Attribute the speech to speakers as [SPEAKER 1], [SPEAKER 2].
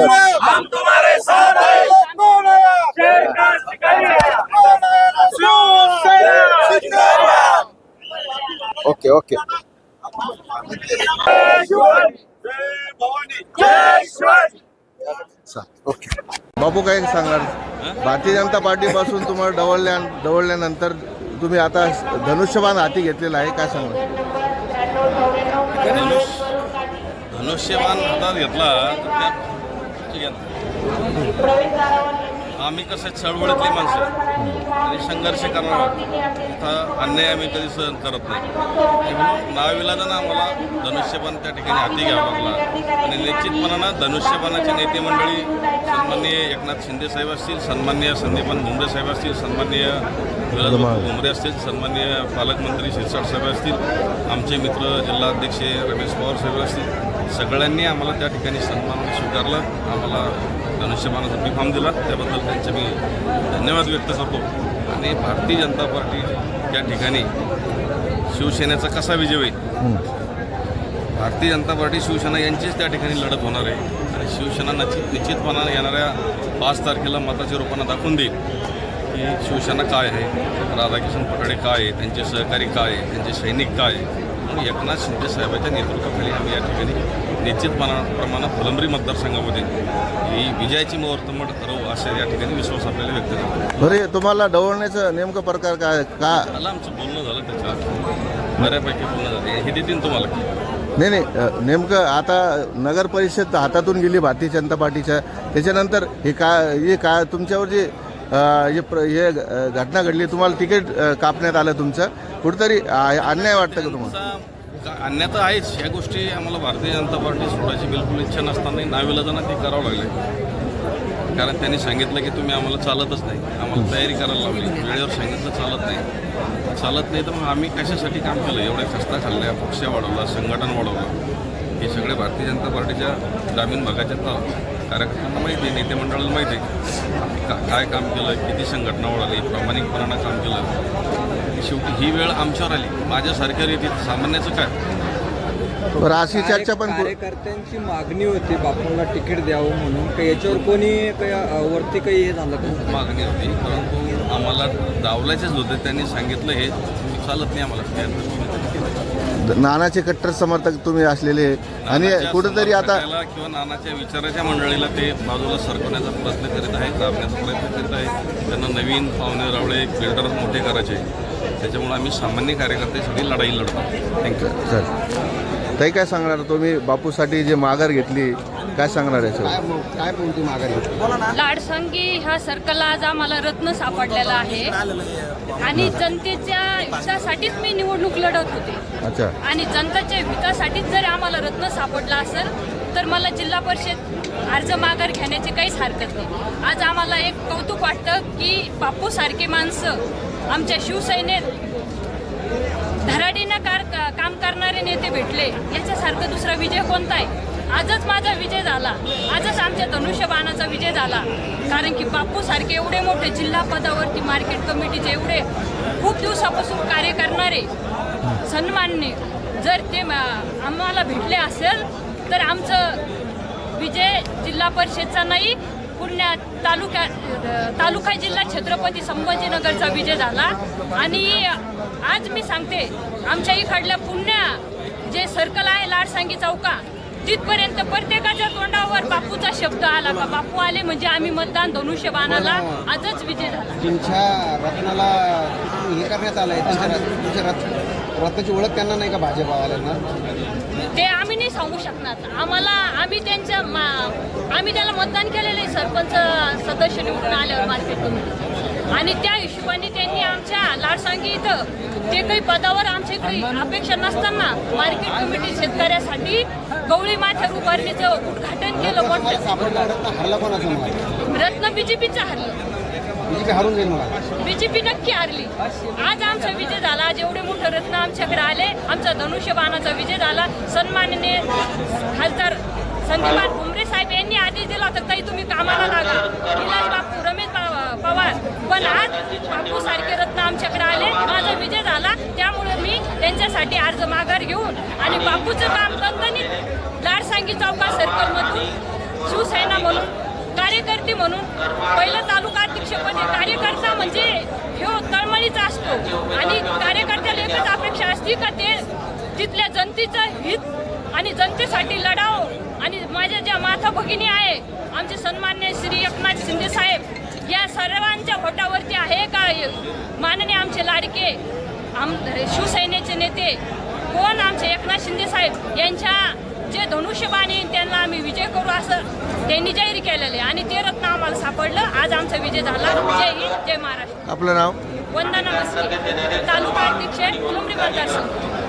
[SPEAKER 1] महाराज
[SPEAKER 2] हम तुम्हारे साथ हैं शेर का
[SPEAKER 1] ओके. Okay okay. बापू काय सांगणार? भारतीय जनता पार्टीपासून तुम्हाला डवळल्या डवळल्यानंतर तुम्ही आता धनुष्यबाण हाती घेतलेला आहे काय सांगणार?
[SPEAKER 3] धनुष्यबाण हातात घेतला आम्ही कसं चळवळीतली माणसं आणि संघर्ष करणार इथं अन्याय आम्ही कधी सहन करत नाही. नाविलाजानं आम्हाला धनुष्यबाण त्या ठिकाणी हाती घ्यावा लागला. आणि निश्चितपणानं धनुष्यबाणाचे नेते मंडळी सन्माननीय एकनाथ शिंदे साहेब असतील सन्माननीय संदीपान भुमरे साहेब असतील सन्माननीय विलासबाबू भुमरे असतील सन्माननीय पालकमंत्री शिरसाट साहेब असतील आमचे मित्र जिल्हाध्यक्ष रमेश पवार साहेब असतील सगळ्यांनी आम्हाला त्या ठिकाणी सन्मान स्वीकारला. आम्हाला धनुष्यबाणाचा बी फॉर्म दिला. त्याबद्दल त्यांचे मी धन्यवाद व्यक्त करतो. आणि भारतीय जनता पार्टी त्या ठिकाणी शिवसेनेचा कसा विजय होईल? भारतीय जनता पार्टी शिवसेना यांचीच त्या ठिकाणी लढत होणार आहे. आणि शिवसेना निश्चित निश्चितपणानं येणाऱ्या पाच तारखेला मताच्या रूपानं दाखवून देईल की शिवसेना काय आहे राधाकिशन पटाडे काय आहे त्यांचे सहकारी काय आहे त्यांचे सैनिक काय आहे. म्हणून एकनाथ शिंदे साहेबांच्या नेतृत्वाखाली आम्ही या ठिकाणी निश्चितपणा प्रमाणात फुलंब्री मतदारसंघामध्ये ही विजयाची मुहूर्तमड राहू असे या ठिकाणी विश्वास आपल्याला व्यक्त करतो.
[SPEAKER 1] बरे तुम्हाला डवळण्याचं नेमकं प्रकार काय का
[SPEAKER 3] मला आमचं बोलणं झालं त्याच्यावर बऱ्यापैकी बोलणं झालं. हे देतील तुम्हाला.
[SPEAKER 1] नाही नाही नेमकं आता नगर परिषद हातातून गेली भारतीय जनता पार्टीच्या. त्याच्यानंतर हे काय हे काय तुमच्यावर जे हे प्र हे घटना घडली. तुम्हाला तिकीट कापण्यात आलं तुमचं. कुठेतरी अन्याय वाटतं का तुम्हाला?
[SPEAKER 3] त्यांचा अन्याय तर आहेच. ह्या गोष्टी आम्हाला भारतीय जनता पार्टी सोडायची बिलकुल इच्छा नसताना नाविलाजांना ते करावं लागले. कारण त्यांनी सांगितलं की तुम्ही आम्हाला चालतच नाही. आम्हाला तयारी करायला लावली. वेळेवर सांगितलं चालत नाही. चालत नाही तर मग आम्ही कशासाठी काम केलं? एवढ्या खस्ता खाल्ल्या पक्ष वाढवला संघटन वाढवलं. हे सगळे भारतीय जनता पार्टीच्या ग्रामीण भागाच्या कार्यकर्त्यांना माहिती आहे नेते मंडळाला माहिती आहे आम्ही का काय काम केलं किती संघटना वाढवली प्रामाणिकपणानं काम केलं. शेवटी ही वेळ आमच्यावर आली. माझ्यासारख्या रीतीत सामान्याचं काय?
[SPEAKER 1] बरं अशी चर्चा पण
[SPEAKER 4] कार्यकर्त्यांची मागणी होती बापूंना तिकीट द्यावं म्हणून. काही याच्यावर कोणी काही वरती काही हे झालं का?
[SPEAKER 3] मागणी होती परंतु आम्हाला डावलायचेच होते. त्यांनी सांगितलं हे. चालत नाही आम्हाला त्या दृष्टीने त्यांनी केलं.
[SPEAKER 1] नानाचे कट्टर समर्थक तुम्ही असलेले आणि
[SPEAKER 3] नानाच्या
[SPEAKER 1] कुठेतरी आता
[SPEAKER 3] समर्थकाला किंवा नानाच्या विचाराच्या मंडळीला ते बाजूला सरकवण्याचा प्रयत्न करीत आहेत दाबण्याचा प्रयत्न करीत आहेत. त्यांना नवीन पाहुणे रावळे बिल्डर मोठे करायचे त्याच्यामुळे आम्ही सामान्य कार्यकर्त्यासाठी लढाई लढतो. थँक्यू
[SPEAKER 1] सर ताई काय सांगणार? तुम्ही बापूसाठी जे माघार घेतली काय सांगणार याच्यावर?
[SPEAKER 5] काय बोलतो माघारी?
[SPEAKER 6] लाडसंगी ह्या सर्कलला आज आम्हाला रत्न सापडलेला आहे. आणि जनतेच्या हितासाठीच मी निवडणूक लढत होते.
[SPEAKER 1] अच्छा.
[SPEAKER 6] आणि जनतेच्या हितासाठीच जर आम्हाला रत्न सापडला असेल तर मला जिल्हा परिषद अर्ज माघार घेण्याची काहीच हरकत नाही. आज आम्हाला एक कौतुक वाटतं की बापू सारखे माणसं आमच्या शिवसेनेत धराडीनं कार काम करणारे नेते भेटले. याच्यासारखं दुसरा विजय कोणता आहे? आजच माझा विजय झाला. आजच आमच्या धनुष्यबाणाचा विजय झाला. कारण की बापू सारखे एवढे मोठे जिल्हा पदावरती मार्केट कमिटीचे एवढे खूप दिवसापासून कार्य करणारे सन्मानने जर ते आम्हाला भेटले असेल तर आमचं विजय जिल्हा परिषदचा नाही पुण्या तालुक्या तालुका जिल्हा छत्रपती संभाजीनगरचा विजय झाला. आणि आज मी सांगते आमच्या इकडल्या पुण्या जे सर्कल आहे लाडसांगी चौका तिथपर्यंत प्रत्येकाच्या तोंडावर बापूचा शब्द आला का बापू आले म्हणजे आम्ही मतदान धनुष्यबाणाला आजच विजय झाला.
[SPEAKER 5] तुमच्या रत्नाला हे करण्यात आलंय रथ- रत्नाची ओळख त्यांना नाही का भाजपवाल्यांना
[SPEAKER 6] ते आम्ही नाही सांगू शकणार. आम्हाला आम्ही त्यांच्या आम्ही त्याला मतदान केलेलं आहे सरपंच सदस्य निवडून आल्यावर मार्केट कमिटी आणि त्या हिशोबाने त्यांनी आमच्या लाडसांगी इथं ते काही पदावर आमच्या काही अपेक्षा नसताना मार्केट कमिटी शेतकऱ्यासाठी गवळी माथ्यावर उभारणीचं उद्घाटन केलं मोठं.
[SPEAKER 5] सापडला रत्न हरला कोणाचं मला
[SPEAKER 6] रत्न बीजेपीचं हरलं.
[SPEAKER 5] बीजेपी हरून जाईल मला
[SPEAKER 6] बीजेपी नक्की हारली. आज आमचा विजय झाला. आज एवढे मोठे रत्न आमच्याकडे आले. आमचा धनुष्यबाणाचा विजय झाला. सन्मानने खासदार संदीपान भुमरे साहेब यांनी आदेश दिला होता ताई तुम्ही कामाला लागा. विलास बापू रमेश पा- पवार. पण आज बापू सारखे रत्न आमच्याकडे आले. माझा विजय झाला. त्यामुळे मी त्यांच्यासाठी अर्ज माघार घेऊन आणि बापूचं काम दणदणीत लाडसांगी चौका सर्कलमधून शिवसेना म्हणून कार्यकर्ते म्हणून पहिलं तालुका अध्यक्षपद कार्यकर्ता म्हणजे ह्यो तळमळीचा असतो. आणि कार्यकर्त्याला एकच अपेक्षा असते का ते तिथल्या जनतेचं हित आणि जनतेसाठी लढावं आणि माझ्या ज्या माता भगिनी आहे आमचे सन्मान्य श्री एकनाथ शिंदे साहेब या सर्वांच्या भोटावरती आहे का माननीय आमचे लाडके आम शिवसेनेचे नेते? कोण आमचे एकनाथ शिंदे साहेब? यांच्या जे धनुष्यबाण येईल त्यांना आम्ही विजय करू असं त्यांनी जाहीर केलेलं आहे. आणि ते रत्न आम्हाला सापडलं. आज आमचा विजय झाला. जय हिंद जय महाराष्ट्र.
[SPEAKER 1] आपलं नाव?
[SPEAKER 6] वंदना मस्के. तालुका अध्यक्ष मतदारसंघ.